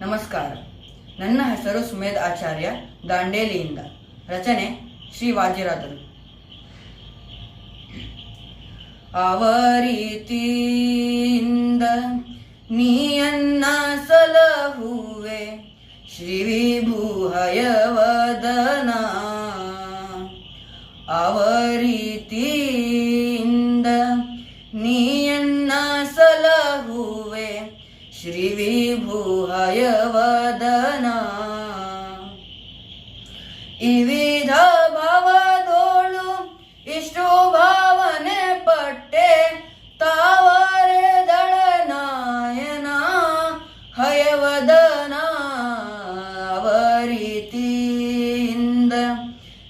ನಮಸ್ಕಾರ. ನನ್ನ ಹೆಸರು ಸುಮೇಧ್ ಆಚಾರ್ಯ, ದಾಂಡೇಲಿಯಿಂದ. ರಚನೆ ಶ್ರೀ ವಾಜಿರಾದರು. ಅವರೀತಿಯಿಂದ ನೀಯನ್ನ ಸಲಹುವೆ ಶ್ರೀ ವಿಭೂಹಯವದನ. ಅವರೀತಿಯಿಂದ ನೀಯನ್ನ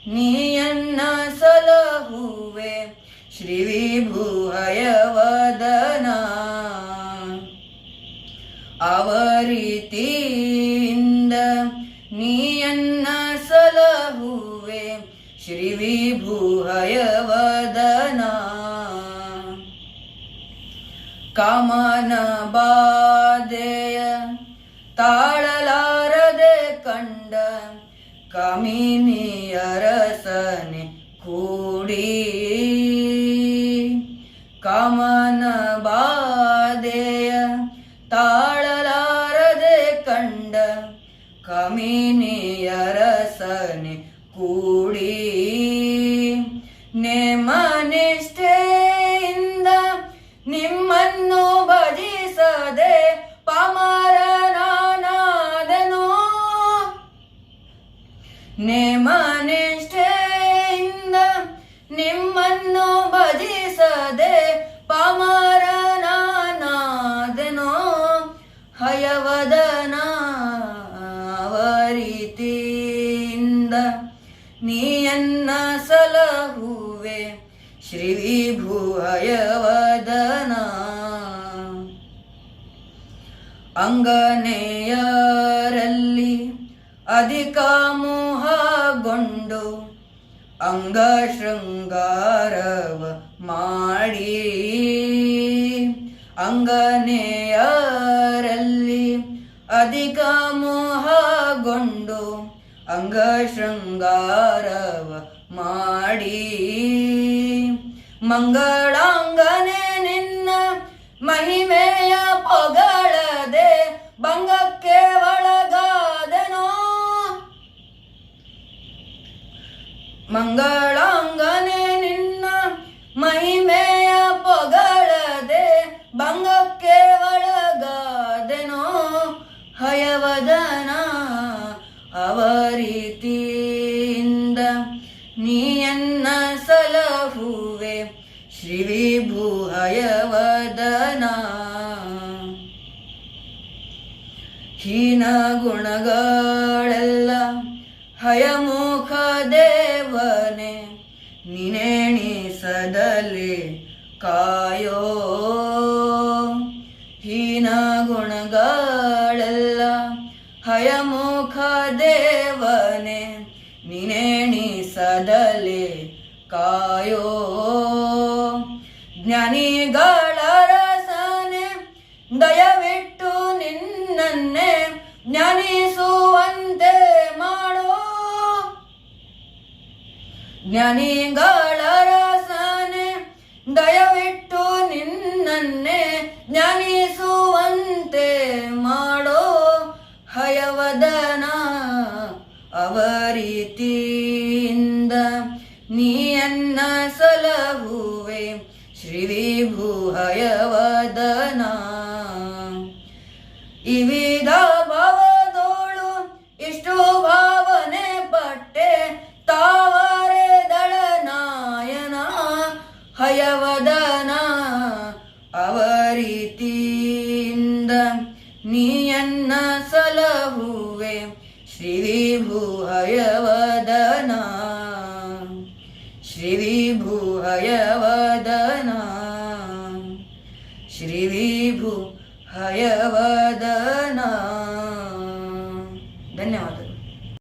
ನೀಯನ್ನ ಸಲಹುವೆ ಶ್ರೀ ವಿಭುಹಯವದನ ಅವರೀತಿಯಿಂದ ನೀಯನ್ನ ಸಲಹುವೆ ಶ್ರೀ ವಿಭುಹಯವದನ ಕಮನ ಬಾಧೆಯ ತಾಳಲಾರದೆ ಕಂಡ ಕಾಮಿನಿಯರಸನೆ ಕೂಡಿ ಕಾಮನ ಅವರೀತಿಯಿಂದ ನೀಯನ್ನ ಸಲಹುವೆ. ಶ್ರೀ ವಿಭೂಹಯವದನ ಅಂಗನೆಯರಲ್ಲಿ ಅಧಿಕ ಮೋಹಗೊಂಡು ಅಂಗ ಶೃಂಗಾರವ ಮಾಡಿ. ಅಂಗನೆಯರಲ್ಲಿ ಅಧಿಕ ಮೋಹಗೊಂಡು ಅಂಗ ಶೃಂಗಾರವ ಮಾಡಿ. ಮಂಗಳಾಂಗನೆ ನಿನ್ನ ಮಹಿಮೆಯ ಪೊಗಳದೆ, ಭಂಗಕ್ಕೆ ಒಳಗಾದನೋ? ಮಂಗಳಾಂಗನೆ ನಿನ್ನ ಮಹಿಮೆಯ ಪೊಗಳದೆ, ಭಂಗಕ್ಕೆ ಒಳಗಾದೆನೋ? ಹಯವದನ ಅವರೀತಿಯಿಂದ ನೀಯನ್ನ ಸಲಹುವೆ ಶ್ರೀ ವಿಭೂಹಯವದನ ಹೀನ ಗುಣಗಳೆಲ್ಲ ಹಯಮುಖ ದೇವನೆ ನಿನೇಣಿಸದಲ್ಲಿ ಕಾಯೋ ನಿನೆಣಿಸದಲೆ ಕಾಯೋ. ಜ್ಞಾನಿಗಳ ರಸನೆ ದಯವಿಟ್ಟು ನಿನ್ನನ್ನೇ ಜ್ಞಾನಿಸುವಂತೆ ಮಾಡೋ. ಜ್ಞಾನಿಗಳ ಅವರೀತಿಯಿಂದ ನೀಯನ್ನ ಸಲಹುವೆ ಶ್ರೀ ವಿಭೂಹಯವದನ ಇವಿಧ ಭಾವದೋಳು ಇಷ್ಟು ಭಾವನೆ ಪಟ್ಟೆ ತಾವರೆ ದಳನಾಯನ ಹಯವದನ. ಅವರೀತಿಯಿಂದ ನೀಯನ್ನ ಸಲಹುವೆ श्रीविभुहयवदना श्रीविभुहयवदना श्रीविभुहयव